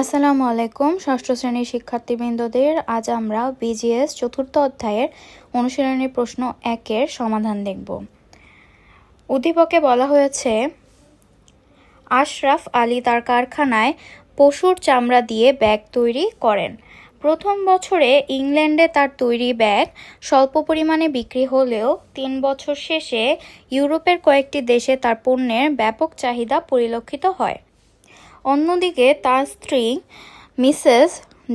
আসসালামু আলাইকুম, ষষ্ঠ শ্রেণির শিক্ষার্থীবৃন্দদের। আজ আমরা বিজিএস চতুর্থ অধ্যায়ের অনুশীলনী প্রশ্ন একের সমাধান দেখব। উদ্দীপকে বলা হয়েছে, আশরাফ আলী তার কারখানায় পশুর চামড়া দিয়ে ব্যাগ তৈরি করেন। প্রথম বছরে ইংল্যান্ডে তার তৈরি ব্যাগ স্বল্প পরিমাণে বিক্রি হলেও তিন বছর শেষে ইউরোপের কয়েকটি দেশে তার পণ্যের ব্যাপক চাহিদা পরিলক্ষিত হয়। অন্যদিকে তার স্ত্রী মিসেস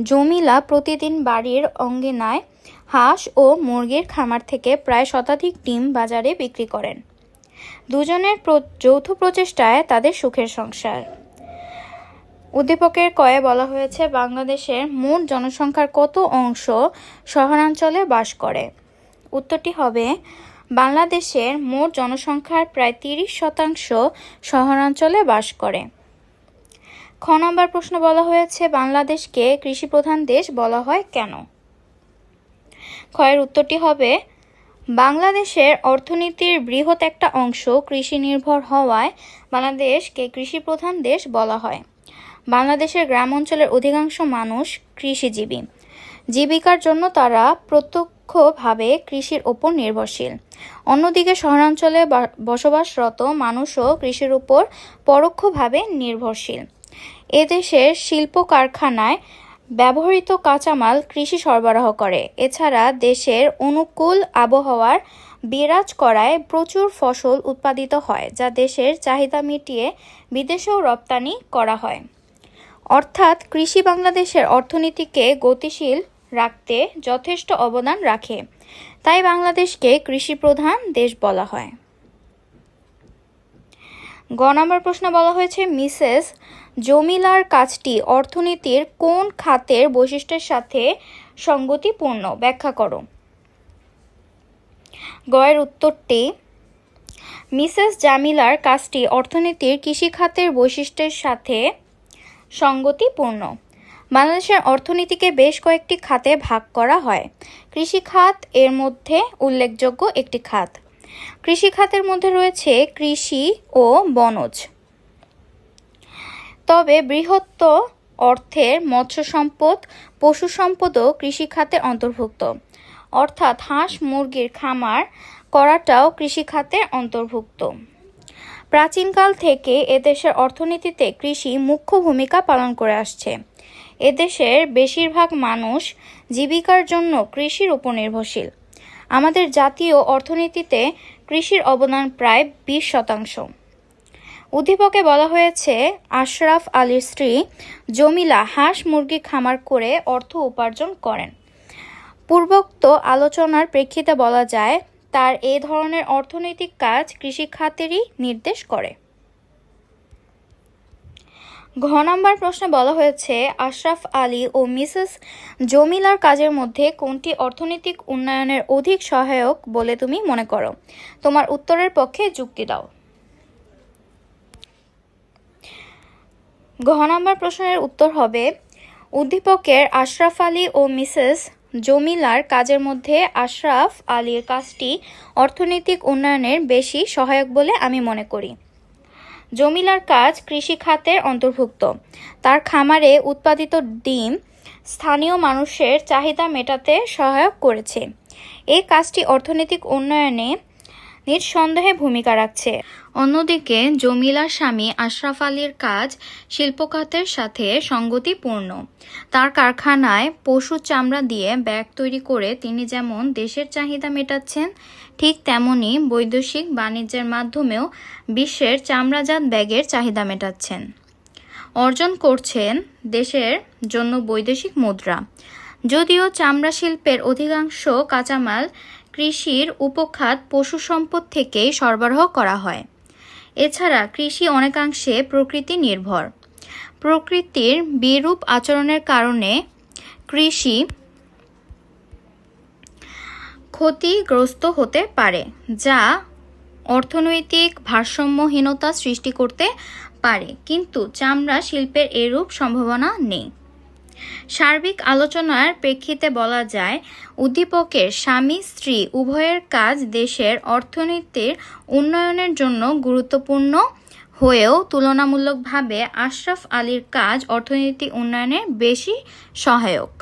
জমিলা প্রতিদিন বাড়ির অঙ্গিনায় হাঁস ও মুরগির খামার থেকে প্রায় শতাধিক ডিম বাজারে বিক্রি করেন। দুজনের যৌথ প্রচেষ্টায় তাদের সুখের সংসার। উদ্দীপকের কয়ে বলা হয়েছে, বাংলাদেশের মোট জনসংখ্যার কত অংশ শহরাঞ্চলে বাস করে? উত্তরটি হবে, বাংলাদেশের মোট জনসংখ্যার প্রায় তিরিশ শতাংশ শহরাঞ্চলে বাস করে। খ নম্বর প্রশ্ন বলা হয়েছে, বাংলাদেশকে কৃষি প্রধান দেশ বলা হয় কেন? ক্ষয়ের উত্তরটি হবে, বাংলাদেশের অর্থনীতির বৃহৎ একটা অংশ কৃষি নির্ভর হওয়ায় বাংলাদেশকে কৃষি প্রধান দেশ বলা হয়। বাংলাদেশের গ্রাম অঞ্চলের অধিকাংশ মানুষ কৃষিজীবী। জীবিকার জন্য তারা প্রত্যক্ষভাবে কৃষির ওপর নির্ভরশীল। অন্যদিকে শহরাঞ্চলে বসবাসরত মানুষও কৃষির উপর পরোক্ষভাবে নির্ভরশীল। এদেশের শিল্প কারখানায় ব্যবহৃত কাঁচামাল কৃষি সরবরাহ করে। এছাড়া দেশের অনুকূল আবহাওয়ার বিরাজ করায় প্রচুর ফসল উৎপাদিত হয়, যা দেশের চাহিদা মিটিয়ে বিদেশেও রপ্তানি করা হয়। অর্থাৎ কৃষি বাংলাদেশের অর্থনীতিকে গতিশীল রাখতে যথেষ্ট অবদান রাখে। তাই বাংলাদেশকে কৃষি প্রধান দেশ বলা হয়। গ নম্বর প্রশ্ন বলা হয়েছে, মিসেস জমিলার কাজটি অর্থনীতির কোন খাতের বৈশিষ্ট্যের সাথে সঙ্গতিপূর্ণ? ব্যাখ্যা করো। গয়ের উত্তরটি, মিসেস জামিলার কাজটি অর্থনীতির কৃষি খাতের বৈশিষ্ট্যের সাথে সঙ্গতিপূর্ণ। বাংলাদেশের অর্থনীতিকে বেশ কয়েকটি খাতে ভাগ করা হয়। কৃষি খাত এর মধ্যে উল্লেখযোগ্য একটি খাত। কৃষি খাতের মধ্যে রয়েছে কৃষি ও বনজ। তবে বৃহত্ত অর্থের মৎস্য সম্পদ, পশু সম্পদও কৃষিখাতে অন্তর্ভুক্ত। অর্থাৎ হাঁস, মুরগির খামার করাটাও কৃষিখাতের অন্তর্ভুক্ত। প্রাচীনকাল থেকে এদেশের অর্থনীতিতে কৃষি মুখ্য ভূমিকা পালন করে আসছে। এদেশের বেশিরভাগ মানুষ জীবিকার জন্য কৃষির উপর নির্ভরশীল। আমাদের জাতীয় অর্থনীতিতে কৃষির অবদান প্রায় বিশ শতাংশ। উদ্দীপকে বলা হয়েছে, আশরাফ আলীর স্ত্রী জমিলা হাঁস মুরগি খামার করে অর্থ উপার্জন করেন। পূর্বোক্ত আলোচনার প্রেক্ষিতে বলা যায়, তার এ ধরনের অর্থনৈতিক কাজ কৃষিখাতেরই নির্দেশ করে। ঘ নম্বর প্রশ্নে বলা হয়েছে, আশরাফ আলী ও মিসেস জমিলার কাজের মধ্যে কোনটি অর্থনৈতিক উন্নয়নের অধিক সহায়ক বলে তুমি মনে করো? তোমার উত্তরের পক্ষে যুক্তি দাও। ঘ নম্বর প্রশ্নের উত্তর হবে, উদ্দীপকের আশরাফ আলী ও মিসেস জমিলার কাজের মধ্যে আশরাফ আলীর কাজটি অর্থনৈতিক উন্নয়নের বেশি সহায়ক বলে আমি মনে করি। জমিলার কাজ কৃষি খাতের অন্তর্ভুক্ত। তার খামারে উৎপাদিত ডিম স্থানীয় মানুষের চাহিদা মেটাতে সহায়ক করেছে। এই কাজটি অর্থনৈতিক উন্নয়নে নিঃসন্দেহে ভূমিকা রাখছে। অন্যদিকে, জমিলার স্বামী আশরাফ আলীর কাজ শিল্পখাতের সাথে সঙ্গতিপূর্ণ। তার কারখানায় পশু চামড়া দিয়ে ব্যাগ তৈরি করে তিনি যেমন দেশের চাহিদা মেটাচ্ছেন, ঠিক তেমনি বৈদেশিক বাণিজ্যের মাধ্যমেও বিশ্বের চামড়াজাত ব্যাগের চাহিদা মেটাচ্ছেন। অর্জন করছেন দেশের জন্য বৈদেশিক মুদ্রা। যদিও চামড়া শিল্পের অধিকাংশ কাঁচামাল কৃষির উপখাত পশু সম্পদ থেকেই সরবরাহ করা হয়। এছাড়া কৃষি অনেকাংশে প্রকৃতি নির্ভর। প্রকৃতির বিরূপ আচরণের কারণে কৃষি ক্ষতিগ্রস্ত হতে পারে, যা অর্থনৈতিক ভারসাম্যহীনতা সৃষ্টি করতে পারে। কিন্তু চামড়া শিল্পের এরূপ সম্ভাবনা নেই। সার্বিক আলোচনার প্রেক্ষিতে বলা যায়, উদ্দীপকের স্বামী, স্ত্রী, উভয়ের কাজ দেশের অর্থনীতির উন্নয়নের জন্য গুরুত্বপূর্ণ হয়েও তুলনামূলকভাবে আশরাফ আলীর কাজ অর্থনীতি উন্নয়নে বেশি সহায়ক।